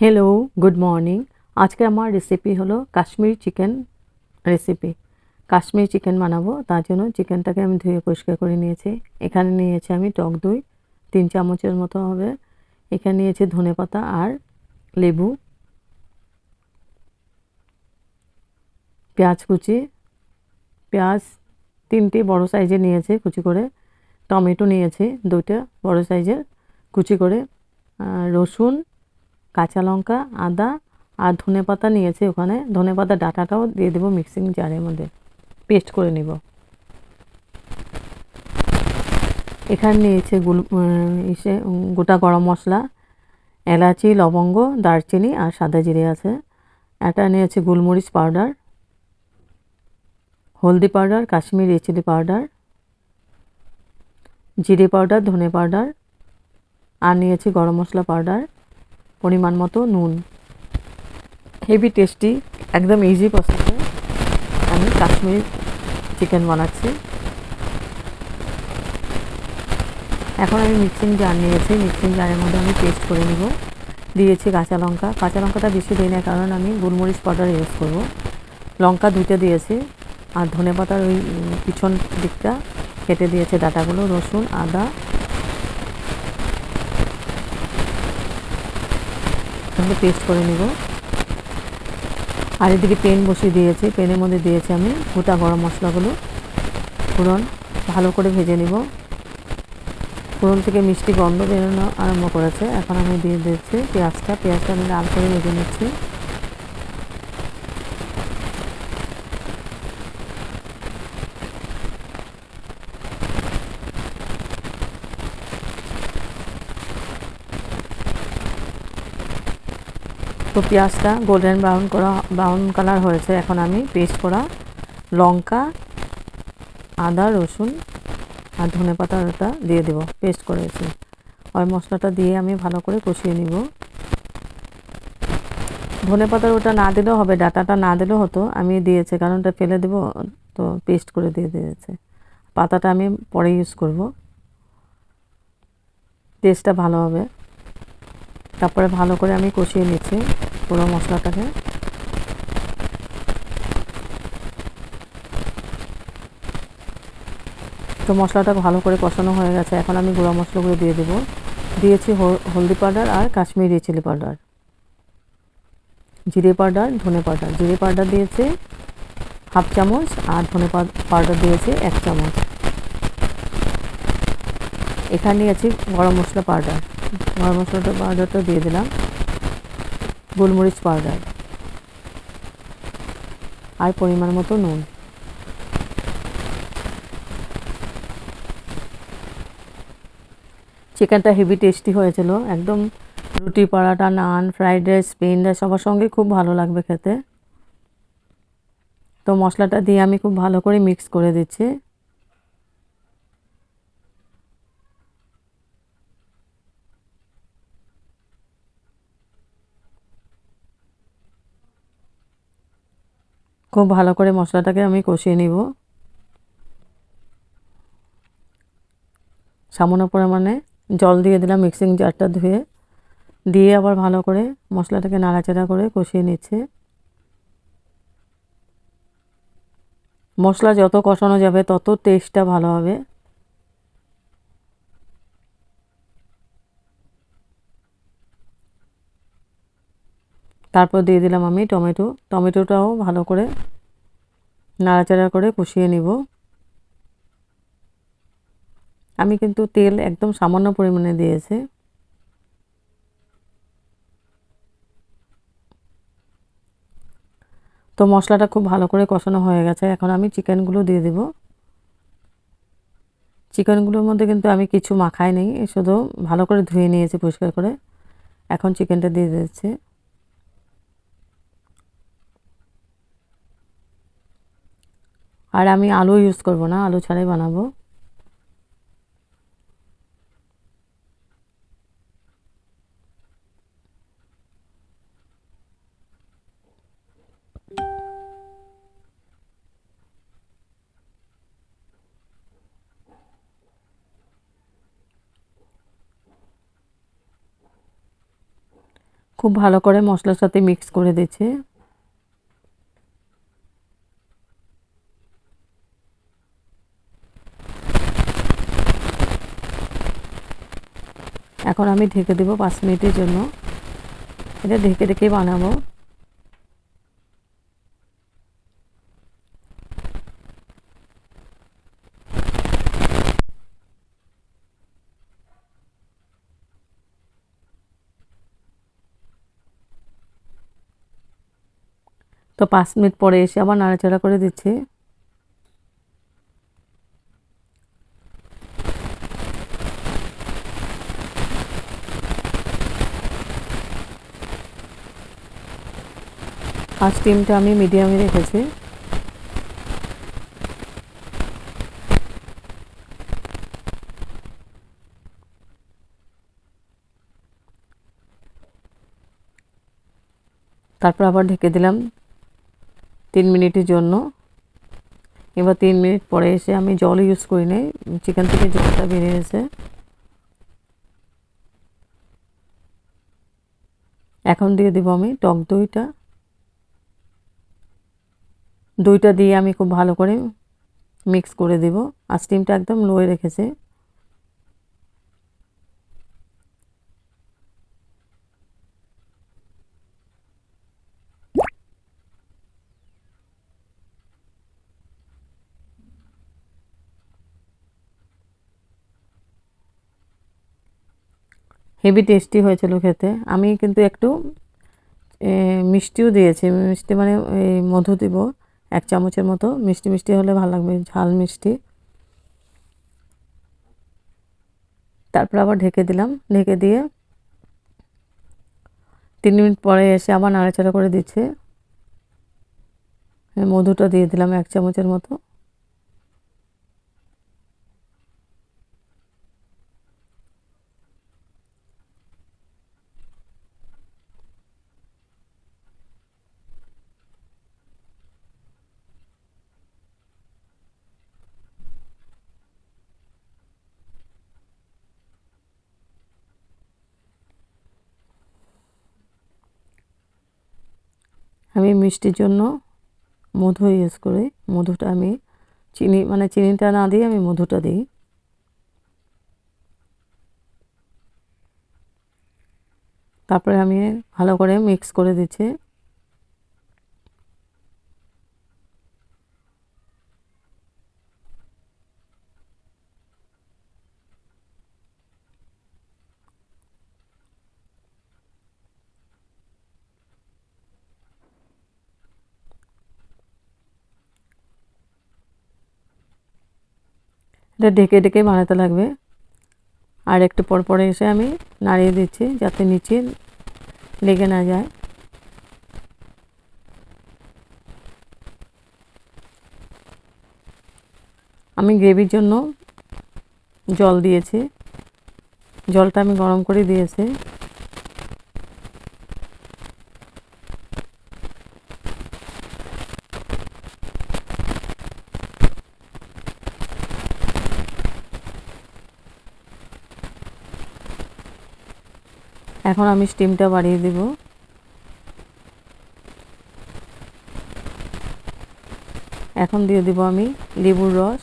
Hello good morning আজকে আমার recipe হলো Kashmiri chicken recipe Kashmiri chicken বানাবো, তার জন্য চিকেনটাকে আমি ধুয়ে পরিষ্কার করে নিয়েছি। এখানে নিয়েছি আমি টক দই, তিন চামচের মতো হবে। এখানে নিয়েছি ধনে পাতা আর লেবু। পেঁয়াজ কুচি। পেঁয়াজ তিনটি বড় সাইজের নিয়েছি কুচি করে। টমেটো নিয়েছি দুইটা বড় সাইজের কুচি করে। রসুন কাঁচা লঙ্কা, আদা আর ধনে পাতা নিয়েছি ওখানে। ধনে পাতা ডাটাটাও দিয়ে দেবো মিক্সিং জারের মধ্যে। পেস্ট করে নিব। এখানে নিয়েছে গুল ইসে, গোটা গরম মশলা, এলাচি, লবঙ্গ, দারচিনি আর সাদা জিরে আছে। এটা নিয়েছে গোলমরিচ পাউডার, হলদি পাউডার, কাশ্মীরি চিলি পাউডার, জিরে পাউডার, ধনে পাউডার, আর নিয়েছি গরম মশলা পাউডার। পরিমাণ মতো নুন। হেভি টেস্টি একদম ইজি প্রসেসে আমি কাশ্মীর চিকেন বানাচ্ছি। এখন আমি মিক্সিং জার নিয়েছি। মিক্সিং জারের মধ্যে আমি পেস্ট করে নিব। দিয়েছি কাঁচা লঙ্কা। কাঁচা লঙ্কাটা বেশি দিই না কারণ আমি গোলমরিচ পাউডার ইউজ করব। লঙ্কা দুইটা দিয়েছি, আর ধনে পাতার ওই পিছন দিকটা কেটে দিয়েছে ডাটাগুলো, রসুন, আদা সঙ্গে পেস্ট করে নেব। আর এদিকে পেন বসিয়ে দিয়েছি। পেনের মধ্যে দিয়েছি আমি গোটা গরম মশলাগুলো। ফোড়ন ভালো করে ভেজে নিব। ফোড়ন থেকে মিষ্টি গন্ধ বেরোনো আরম্ভ করেছে। এখন আমি দিয়ে দিচ্ছি পেঁয়াজটা। পেঁয়াজটা আমি লাল করে ভেজে নিচ্ছি। তো পেঁয়াজটা গোল্ডেন ব্রাউন করা ব্রাউন কালার হয়েছে। এখন আমি পেস্ট করা লঙ্কা, আদা, রসুন আর ধনে পাতাটা দিয়ে দেব পেস্ট করেছি। ওই মশলাটা দিয়ে আমি ভালো করে কষিয়ে নিব। ধনে পাতার ওটা না দিলেও হবে, ডাটাটা না দিলেও হতো, আমি দিয়েছি, কারণ ওটা ফেলে দেবো, তো পেস্ট করে দিয়ে দিয়েছে। পাতাটা আমি পরে ইউজ করব। টেস্টটা ভালো হবে। তারপরে ভালো করে আমি কষিয়ে নিচ্ছি। পুরো মশলাটাকে। তো মশলাটা ভালো করে কষানো হয়ে গেছে। এখন আমি গুঁড়া মশলাগুলো দিয়ে দেবো। দিয়েছি হলদি পাউডার আর কাশ্মীরি চিলি পাউডার। জিরে পাউডার, ধনে পাউডার। জিরে পাউডার দিয়েছে হাফ চামচ আর ধনে পাউডার দিয়েছে এক চামচ। এখানে নিয়েছি গরম মশলা পাউডার। গরম মশলাটা পাউডারটা দিয়ে দিলাম। গোলমরিচ পাউডার আর পরিমাণ মতো নুন। চিকেনটা হেভি টেস্টি হয়েছিল। একদম রুটি পরাটা নান, ফ্রাইড রাইস স্পেন রাইস সবার সঙ্গে খুব ভালো লাগবে খেতে। তো মশলাটা দিয়ে আমি খুব ভালো করে মিক্স করে দিচ্ছি। খুব ভালো করে মশলাটাকে আমি কষিয়ে নিব। সামান্য পরিমাণে জল দিয়ে দিলাম মিক্সিং জারটা ধুয়ে। দিয়ে আবার ভালো করে মশলাটাকে নাড়াচাড়া করে কষিয়ে নিচ্ছে। মশলা যত কষানো যাবে তত টেস্টটা ভালো হবে। তারপর দিয়ে দিলাম আমি টমেটো। টমেটোটাও ভালো করে নাড়াচাড়া করে কষিয়ে নিব। আমি কিন্তু তেল একদম সামান্য পরিমাণে দিয়েছি। তো মশলাটা খুব ভালো করে কষানো হয়ে গেছে। এখন আমি চিকেনগুলো দিয়ে দেব। চিকেনগুলোর মধ্যে কিন্তু আমি কিছু মাখাই নেই, শুধু ভালো করে ধুয়ে নিয়েছি পরিষ্কার করে। এখন চিকেনটা দিয়ে দিচ্ছি। আর আমি আলু ইউজ করব না, আলু ছাড়াই বানাবো। খুব ভালো করে মশলার সাথে মিক্স করে দিচ্ছে। এখন আমি ঢেকে দেবো পাঁচ মিনিটের জন্য। এটা ঢেকে ঢেকে বানাবো। তো পাঁচ মিনিট পরে এসে আবার নাড়াচাড়া করে দিচ্ছি। আর স্টিমটা আমি মিডিয়ামে রেখেছি। তারপর আবার ঢেকে দিলাম তিন মিনিটের জন্য। এবার তিন মিনিট পরে এসে আমি জল ইউজ করি নি চিকেন থেকে জলটা বেরিয়ে এসে এখন দিয়ে দেবো আমি টক দইটা। দইটা দিয়ে আমি খুব ভালো করে মিক্স করে দেব। আর স্টিমটা একদম লোয়ে রেখেছে। হেভি টেস্টি হয়েছিল খেতে। আমি কিন্তু একটু মিষ্টিও দিয়েছি। মিষ্টি মানে মধু দিব। এক চামচের মতো মিষ্টি মিষ্টি হলে ভালো লাগবে, ঝাল মিষ্টি। তারপর আবার ঢেকে দিলাম, ঢেকে দিয়ে তিন মিনিট পরে এসে আবার নাড়াচাড়া করে দিচ্ছে। মধুটা দিয়ে দিলাম এক চামচের মতো। আমি মিষ্টির জন্য মধু ইউজ করি। মধুটা আমি চিনি মানে চিনিটা না দিয়ে আমি মধুটা দিই। তারপরে আমি ভালো করে মিক্স করে দিচ্ছি। এটা ঢেকে ঢেকে বানাতে লাগবে। আর একটু পর পরে এসে আমি নাড়িয়ে দিচ্ছি যাতে নিচে লেগে না যায়। আমি গ্রেভির জন্য জল দিয়েছি। জলটা আমি গরম করে দিয়েছি। এখন আমি স্টিমটা বাড়িয়ে দেব। এখন দিয়ে দেব আমি লেবুর রস।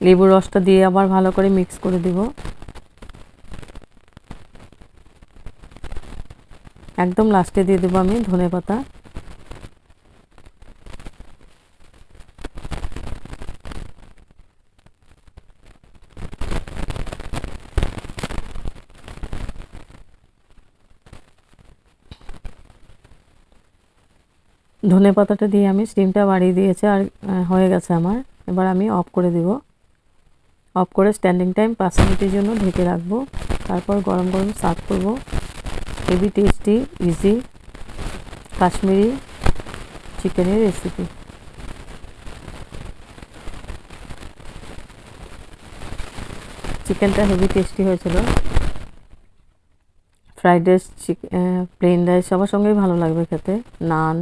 লেবুর রসটা দিয়ে আবার ভালো করে মিক্স করে দিব। একদম লাস্টে দিয়ে দেবো আমি ধনে পাতা ধনে পাতাটা দিয়ে আমি স্টিমটা বাড়িয়ে দিয়েছি আর হয়ে গেছে আমার। এবার আমি অফ করে দিব। অফ করে স্ট্যান্ডিং টাইম পাঁচ মিনিটের জন্য ঢেকে রাখব। তারপর গরম গরম সার্ভ করব। হেভি টেস্টি ইজি কাশ্মীরি চিকেনের রেসিপি চিকেনটা হেভি টেস্টি হয়েছিল। Fried rice chicken plain rice সবার সঙ্গেই ভালো লাগবে খেতে। নান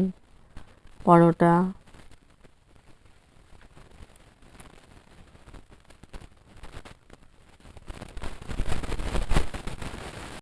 পরোটা